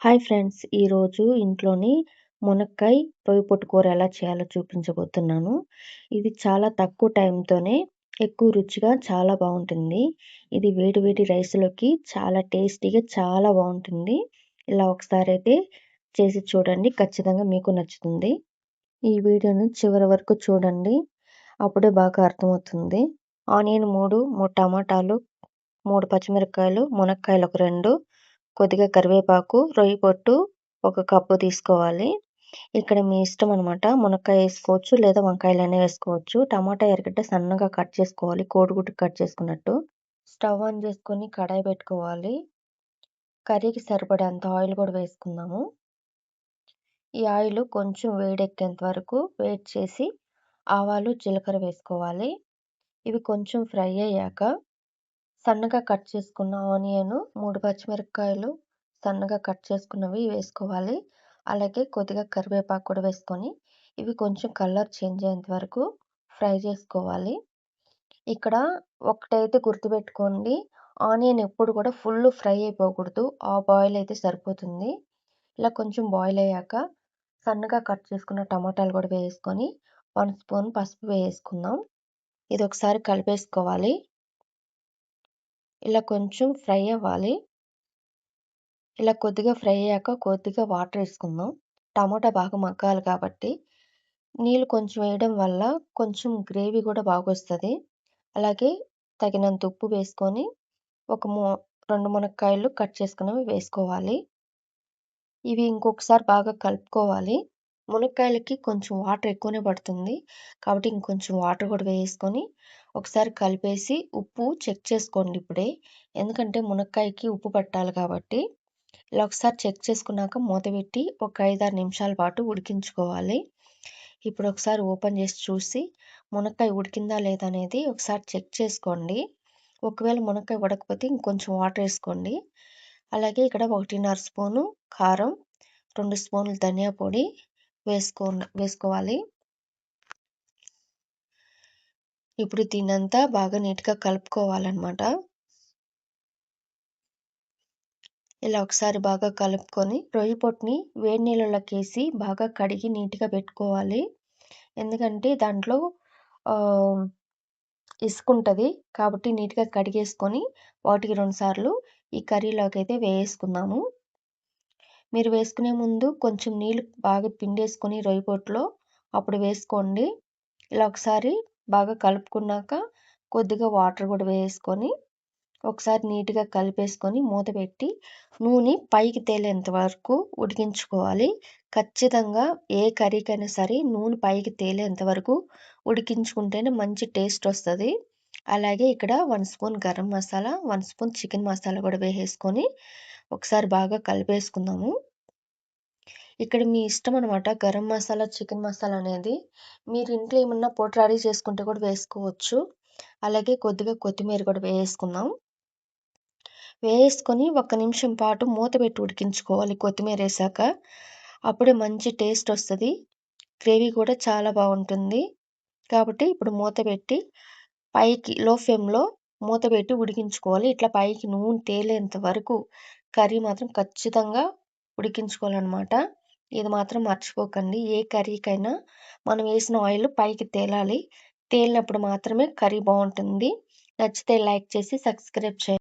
Hi friends ఈరోజు ఇంట్లోని మునక్కాయ పొయ్యి పొట్టు కూర ఎలా చేయాలో చూపించబోతున్నాను. ఇది చాలా తక్కువ టైంతోనే ఎక్కువ రుచిగా చాలా బాగుంటుంది. ఇది వేడి వేడి రైస్లోకి చాలా టేస్టీగా చాలా బాగుంటుంది. ఇలా ఒకసారి అయితే చేసి చూడండి ఖచ్చితంగా మీకు నచ్చుతుంది. ఈ వీడియోని చివరి వరకు చూడండి అప్పుడే బాగా అర్థమవుతుంది. ఆనియన్ మూడు మూడు టమాటాలు మూడు పచ్చిమిరపకాయలు మునక్కాయలు ఒక రెండు కొద్దిగా కరివేపాకు రొయ్య పొట్టు ఒక కప్పు తీసుకోవాలి. ఇక్కడ మీ ఇష్టం అనమాట మునక్కాయ వేసుకోవచ్చు లేదా వంకాయలనే వేసుకోవచ్చు. టమాటా ఎరగడ్డ సన్నగా కట్ చేసుకోవాలి. కోడిగుడ్డు కట్ చేసుకున్నట్టు. స్టవ్ ఆన్ చేసుకొని కడాయి పెట్టుకోవాలి. కర్రీకి సరిపడేంత ఆయిల్ కూడా వేసుకుందాము. ఈ ఆయిల్ కొంచెం వేడెక్కేంత వరకు వేడి చేసి ఆవాలు జీలకర్ర వేసుకోవాలి. ఇవి కొంచెం ఫ్రై అయ్యాక సన్నగా కట్ చేసుకున్న ఆనియన్ మూడు పచ్చిమిరపకాయలు సన్నగా కట్ చేసుకున్నవి వేసుకోవాలి. అలాగే కొద్దిగా కరివేపాకు కూడా వేసుకొని ఇవి కొంచెం కలర్ చేంజ్ అయ్యేంత వరకు ఫ్రై చేసుకోవాలి. ఇక్కడ ఒకటైతే గుర్తుపెట్టుకోండి ఆనియన్ ఎప్పుడు కూడా ఫుల్ ఫ్రై అయిపోకూడదు ఆ బాయిల్ అయితే సరిపోతుంది. ఇలా కొంచెం బాయిల్ అయ్యాక సన్నగా కట్ చేసుకున్న టమాటాలు కూడా వేసుకొని వన్ స్పూన్ పసుపు వేసుకుందాం. ఇది ఒకసారి కలిపేసుకోవాలి. ఇలా కొంచెం ఫ్రై అవ్వాలి. ఇలా కొద్దిగా ఫ్రై అయ్యాక కొద్దిగా వాటర్ వేసుకుందాం. టమాటా బాగా మగ్గాలి కాబట్టి నీళ్ళు కొంచెం వేయడం వల్ల కొంచెం గ్రేవీ కూడా బాగా వస్తుంది అలాగే తగినంత ఉప్పు వేసుకొని ఒక మూ రెండు మునక్కాయలు కట్ చేసుకున్నవి వేసుకోవాలి. ఇవి ఇంకొకసారి బాగా కలుపుకోవాలి. మునక్కాయలకి కొంచెం వాటర్ ఎక్కువనే పడుతుంది. కాబట్టి ఇంకొంచెం వాటర్ కూడా వేసుకొని ఒకసారి కలిపేసి ఉప్పు చెక్ చేసుకోండి ఇప్పుడే. ఎందుకంటే మునక్కాయకి ఉప్పు పట్టాలి కాబట్టి ఇలా ఒకసారి చెక్ చేసుకున్నాక మూత పెట్టి ఒక ఐదారు నిమిషాల పాటు ఉడికించుకోవాలి. ఇప్పుడు ఒకసారి ఓపెన్ చేసి చూసి మునక్కాయ ఉడికిందా లేదా అనేది ఒకసారి చెక్ చేసుకోండి. ఒకవేళ మునక్కాయ ఉడకపోతే ఇంకొంచెం వాటర్ వేసుకోండి. అలాగే ఇక్కడ ఒకటిన్నర స్పూను కారం రెండు స్పూన్లు ధనియా పొడి వేసుకో వేసుకోవాలి. ఇప్పుడు దీనంతా బాగా నీట్గా కలుపుకోవాలన్నమాట. ఇలా ఒకసారి బాగా కలుపుకొని రొయ్య పొట్టుని వేడి నీళ్ళలోకి వేసి బాగా కడిగి నీట్గా పెట్టుకోవాలి. ఎందుకంటే దాంట్లో ఇసుకుంటుంది కాబట్టి నీట్గా కడిగేసుకొని వాటికి రెండుసార్లు ఈ కర్రీలోకి అయితే వేసుకుందాము. మీరు వేసుకునే ముందు కొంచెం నీళ్ళు బాగా పిండేసుకొని రొయ్య పొట్టులో అప్పుడు వేసుకోండి. ఇలా ఒకసారి బాగా కలుపుకున్నాక కొద్దిగా వాటర్ కూడా వేసుకొని ఒకసారి నీట్గా కలిపేసుకొని మూత పెట్టి నూనె పైకి తేలేంత వరకు ఉడికించుకోవాలి. ఖచ్చితంగా ఏ కర్రీకైనా సరే నూనె పైకి తేలేంత వరకు ఉడికించుకుంటేనే మంచి టేస్ట్ వస్తుంది. అలాగే ఇక్కడ one spoon garam masala one spoon chicken masala కూడా వేసేసుకొని ఒకసారి బాగా కలిపేసుకుందాము. ఇక్కడ మీ ఇష్టం అనమాట గరం మసాలా చికెన్ మసాలా అనేది. మీరు ఇంట్లో ఏమన్నా పొడి రెడీ చేసుకుంటే కూడా వేసుకోవచ్చు. అలాగే కొద్దిగా కొత్తిమీర కూడా వేసుకుందాం. వేసుకొని ఒక నిమిషం పాటు మూత పెట్టి ఉడికించుకోవాలి కొత్తిమీర వేసాక. అప్పుడే మంచి టేస్ట్ వస్తుంది. గ్రేవీ కూడా చాలా బాగుంటుంది. కాబట్టి ఇప్పుడు మూత పెట్టి పైకి లో ఫ్లేమ్లో మూత పెట్టి ఉడికించుకోవాలి. ఇట్లా పైకి నూనె తేలేంత వరకు కర్రీ మాత్రం ఖచ్చితంగా ఉడికించుకోవాలన్నమాట. ఇది మాత్రం మర్చిపోకండి. ఏ కర్రీకైనా మనం వేసిన ఆయిల్ పైకి తేలాలి. తేలినప్పుడు మాత్రమే కర్రీ బాగుంటుంది. నచ్చితే లైక్ చేసి సబ్స్క్రైబ్ చేయండి.